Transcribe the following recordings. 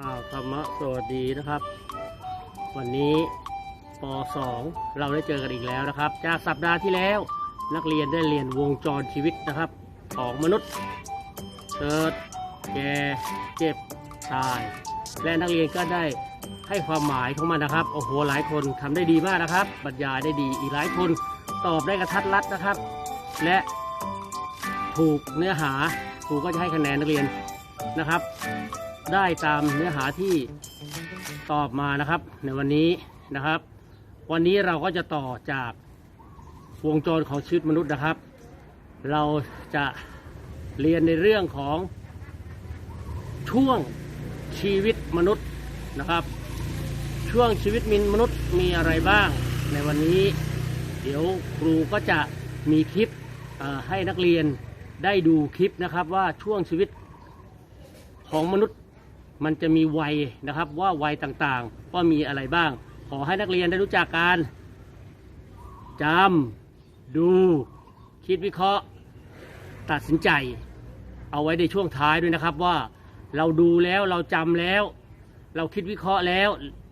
อ้าวธรรมะสวัสดีนะครับ วันนี้ป .2 เราได้เจอกันอีกแล้วนะครับ จากสัปดาห์ที่แล้วนักเรียนได้เรียนวงจรชีวิตนะครับ ของมนุษย์เกิดแก่เจ็บตาย และนักเรียนก็ได้ให้ความหมายของมันนะครับโอ้โหหลายคนทำได้ดีมากนะครับ บรรยายได้ดีอีกหลายคนตอบได้กระทัดรัดนะครับ และถูกเนื้อหาครูก็จะให้คะแนนนักเรียนนะครับ ได้ตามเนื้อหาที่ตอบมานะครับ ในวันนี้นะครับ วันนี้เราก็จะต่อจากวงจรของชีวิตมนุษย์นะครับ เราจะเรียนในเรื่องของช่วงชีวิตมนุษย์นะครับ ช่วงชีวิตมินมนุษย์มีอะไรบ้าง ในวันนี้ เดี๋ยวครูก็จะมีคลิปให้นักเรียนได้ดูคลิปนะครับว่าช่วงชีวิตของมนุษย์ มันจะมีวัยนะครับว่าวัยต่างๆ ว่ามีอะไรบ้าง ขอให้นักเรียนได้รู้จักการจำดู คิดวิเคราะห์ ตัดสินใจ เอาไว้ในช่วงท้ายด้วยนะครับว่าเราดูแล้วเราจำแล้ว เราคิดวิเคราะห์แล้ว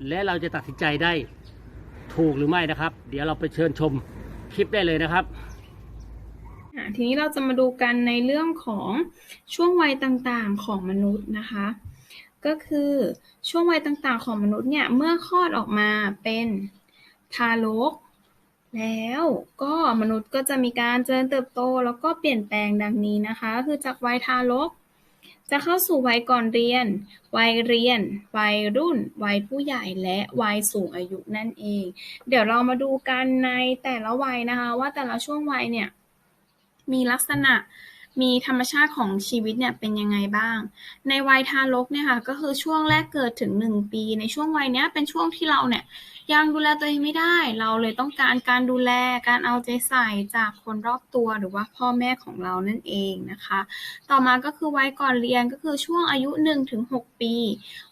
และเราจะตัดสินใจได้ถูกหรือไม่นะครับ เดี๋ยวเราไปเชิญชมคลิปได้เลยนะครับทีนี้เราจะมาดูกันในเรื่องของช่วงวัยต่างๆของมนุษย์นะคะ ก็คือช่วงวัยต่างๆ ของมนุษย์เนี่ย เมื่อคลอดออกมาเป็นทารก แล้วก็มนุษย์ก็จะมีการเจริญเติบโต แล้วก็เปลี่ยนแปลงดังนี้นะคะ ก็คือจากวัยทารก จะเข้าสู่วัยก่อนเรียน วัยเรียน วัยรุ่น วัยผู้ใหญ่และวัยสูงอายุนั่นเอง เดี๋ยวเรามาดูกันในแต่ละวัยนะคะ ว่าแต่ละช่วงวัยเนี่ยมีลักษณะ มีธรรมชาติของชีวิตเนี่ยเป็นยังไงบ้าง ในวัยทารกเนี่ยค่ะก็คือช่วงแรกเกิดถึง1ปี ในช่วงวัยเนี้ยเป็นช่วงที่เราเนี่ยยังดูแลตัวเองไม่ได้ เราเลยต้องการการดูแลการเอาใจใส่จากคนรอบตัวหรือว่าพ่อแม่ของเรานั่นเองนะคะ ต่อมาก็คือวัยก่อนเรียนก็คือช่วงอายุ1-6ปี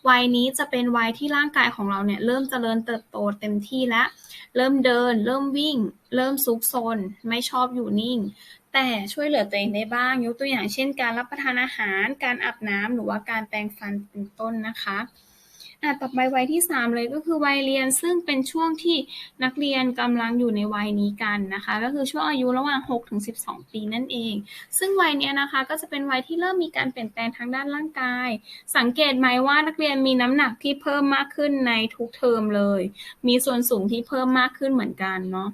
วัยนี้จะเป็นวัยที่ร่างกายของเราเนี่ยเริ่มเจริญเติบโตเต็มที่แล้วเริ่มเดิน เริ่มวิ่ง เริ่มซุกซนไม่ชอบอยู่นิ่ง แต่ช่วยเหลือตัวเองได้บ้าง ยกตัวอย่างเช่น การรับประทานอาหาร การอาบน้ำหรือว่าการแปรงฟันเป็นต้นนะคะอะต่อไปวัยที่ 3 เลยก็คือวัยเรียนซึ่งเป็นช่วงที่นักเรียนกำลังอยู่ในวัยนี้กันนะคะ ก็คือช่วงอายุระหว่าง6-12 ปีนั่นเอง ซึ่งวัยนี้นะคะก็จะเป็นวัยที่เริ่มมีการเปลี่ยนแปลงทางด้านร่างกาย สังเกตไหมว่านักเรียนมีน้ำหนักที่เพิ่มมากขึ้นในทุกเทอมเลย มีส่วนสูงที่เพิ่มมากขึ้นเหมือนกันเนาะ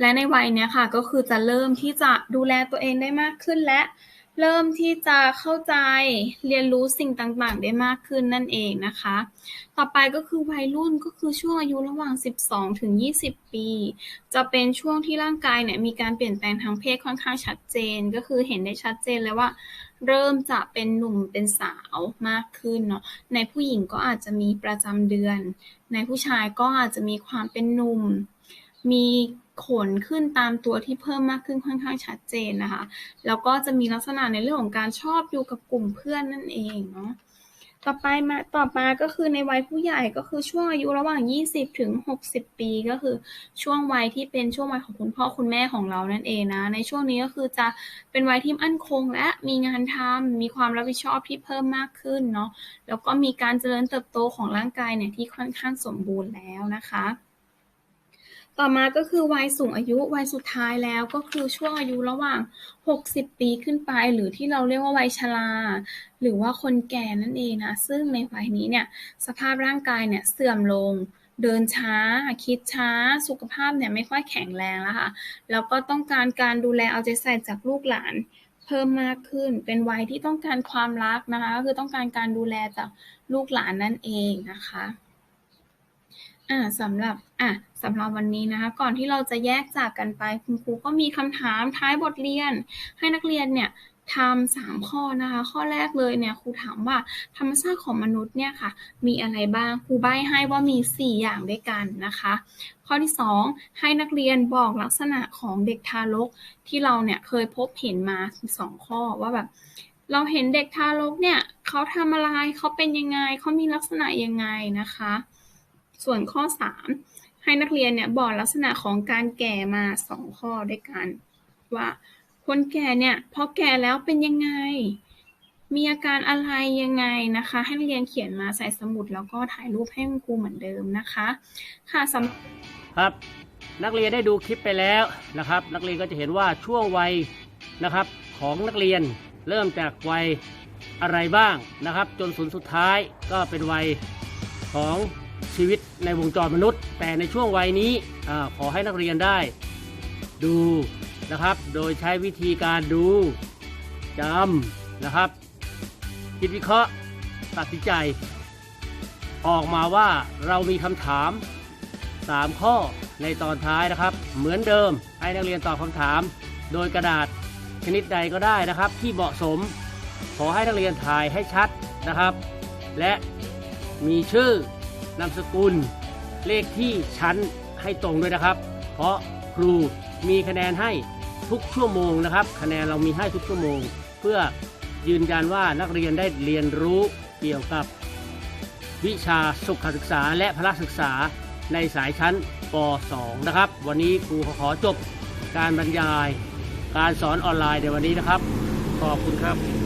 และในวัยเนี้ยค่ะก็คือจะเริ่มที่จะดูแลตัวเองได้มากขึ้นและเริ่มที่จะเข้าใจเรียนรู้สิ่งต่างๆ ได้มากขึ้นนั่นเองนะคะ ต่อไปก็คือวัยรุ่นก็คือช่วงอายุระหว่าง 12 ถึง 20 ปี จะเป็นช่วงที่ร่างกายเนี่ยมีการเปลี่ยนแปลงทางเพศค่อนข้างชัดเจน ก็คือเห็นได้ชัดเจนเลยว่า เริ่มจะเป็นหนุ่มเป็นสาวมากขึ้นเนาะ ในผู้หญิงก็อาจจะมีประจำเดือน ในผู้ชายก็อาจจะมีความเป็นหนุ่ม มีขนขึ้นตามตัวที่เพิ่มมากขึ้นค่อนข้างชัดเจนนะคะ แล้วก็จะมีลักษณะในเรื่องของการชอบอยู่กับกลุ่มเพื่อนนั่นเองเนาะต่อไปมาต่อมาก็คือในวัยผู้ใหญ่ก็คือช่วงอายุระหว่าง 20 ถึง 60 ปีก็คือช่วงวัยที่เป็นช่วงวัยของคุณพ่อคุณแม่ของเรานั่นเองนะ ในช่วงนี้ก็คือจะเป็นวัยที่มั่นคง และมีงานทำมีความรับผิดชอบที่เพิ่มมากขึ้นเนาะแล้วก็มีการเจริญเติบโตของร่างกายเนี่ยที่ค่อนข้างสมบูรณ์แล้วนะคะ ต่อมาก็คือวัยสูงอายุวัยสุดท้ายแล้วก็คือช่วงอายุระหว่าง 60 ปีขึ้นไป หรือที่เราเรียกว่าวัยชราหรือว่าคนแก่นั่นเองนะ ซึ่งในวัยนี้เนี่ยสภาพร่างกายเนี่ยเสื่อมลงเดินช้า คิดช้า สุขภาพเนี่ยไม่ค่อยแข็งแรงแล้วค่ะ แล้วก็ต้องการการดูแลเอาใจใส่จากลูกหลาน เพิ่มมากขึ้น เป็นวัยที่ต้องการความรักนะคะ ก็คือต้องการการดูแลจากลูกหลานนั่นเองนะคะ อ่าสำหรับอะสำหรับวันนี้นะคะ ก่อนที่เราจะแยกจากกันไป คุณครูก็มีคำถามท้ายบทเรียน ให้นักเรียนเนี่ยทำสามข้อนะคะ ข้อแรกเลยเนี่ยครูถามว่าธรรมชาติของมนุษย์เนี่ยค่ะ มีอะไรบ้างครูใบ้ให้ว่ามี 4 อย่างด้วยกันนะคะ ข้อที่ 2 ให้นักเรียนบอกลักษณะของเด็กทารกที่เราเนี่ยเคยพบเห็นมาสองข้อว่าแบบเราเห็นเด็กทารกเนี่ยเขาทำอะไรเขาเป็นยังไงเขามีลักษณะยังไงนะคะ ส่วนข้อ 3 ให้นักเรียนเนี่ยบอกลักษณะของการแก่มา 2 ข้อด้วยกัน ว่าคนแก่เนี่ยพอแก่แล้วเป็นยังไง มีอาการอะไรยังไงนะคะ ให้นักเรียนเขียนมาใส่สมุดแล้วก็ถ่ายรูปให้คุณครูเหมือนเดิมนะคะค่ะสำครับนักเรียนได้ดูคลิปไปแล้วนะครับ นักเรียนก็จะเห็นว่าช่วงวัยนะครับของนักเรียนเริ่มจากวัยอะไรบ้างนะครับ จนสุดสุดท้ายก็เป็นวัยของ ชีวิตในวงจรมนุษย์ แต่ในช่วงวัยนี้อขอให้นักเรียนได้ ดูนะครับ โดยใช้วิธีการดูจำนะครับ คิดวิเคราะห์ตัดสินใจ ออกมาว่าเรามีคำถาม 3 ข้อในตอนท้ายนะครับ เหมือนเดิมให้นักเรียนตอบคำถาม โดยกระดาษชนิดใดก็ได้นะครับ ที่เหมาะสม ขอให้นักเรียนถ่ายให้ชัดนะครับ และมีชื่อ นามสกุล เลขที่ชั้นให้ตรงด้วยนะครับ เพราะครูมีคะแนนให้ทุกชั่วโมงนะครับ คะแนนเรามีให้ทุกชั่วโมง เพื่อยืนยันว่านักเรียนได้เรียนรู้เกี่ยวกับ วิชาสุขศึกษาและพละศึกษาในสายชั้นป .2 นะครับ วันนี้ครูขอขอจบการบรรยาย การสอนออนไลน์ในวันนี้นะครับ ขอบคุณครับ